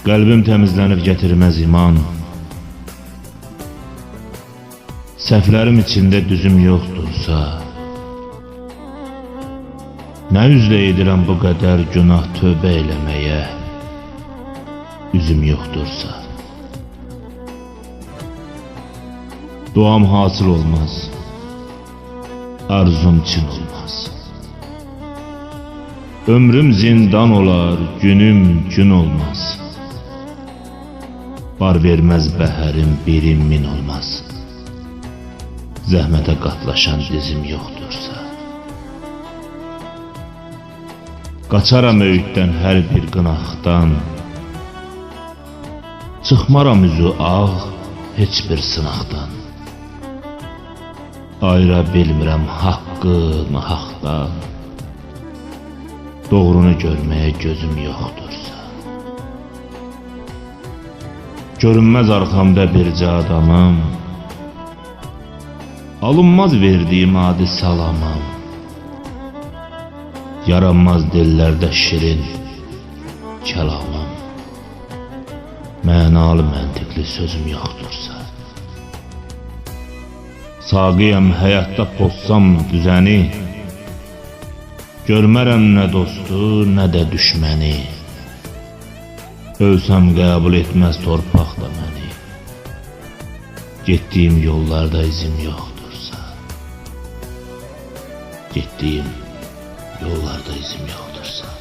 Qəlbim təmizlənib gətirməz iman. Səhvlərim içində düzüm yoxdursa, nə üzlə edirəm bu qədər günah tövbə eləməyə, üzüm yoxdursa. Duam hasıl olmaz, arzum çin olmaz. Ömrüm zindan olar, günüm gün olmaz. Bar verməz bəhərim birim min olmaz. Zəhmətə qatlaşan dizim yoxdursa. Qaçaram öyüddən hər bir qınaqdan. Çıxmaram üzü ağ heç bir sınaqdan. Ayıra bilmirəm haqqını haqdan. Doğrunu görməyə gözüm yoxdursa. Görünməz arxamda bircə adamım. Alınmaz verdiyim adi salamım. Yaranmaz dillərdə şirin kəlamım. Mənalı məntiqli sözüm yoxdursa. Saqiyəm həyatda pozsam düzəni. Görmərəm nə dostu, nə də düşməni. Ölsəm qəbul etməz torpaq da məni. Getdiyim yollarda izim yoxdursa. Getdiyim yollarda izim yoxdursa.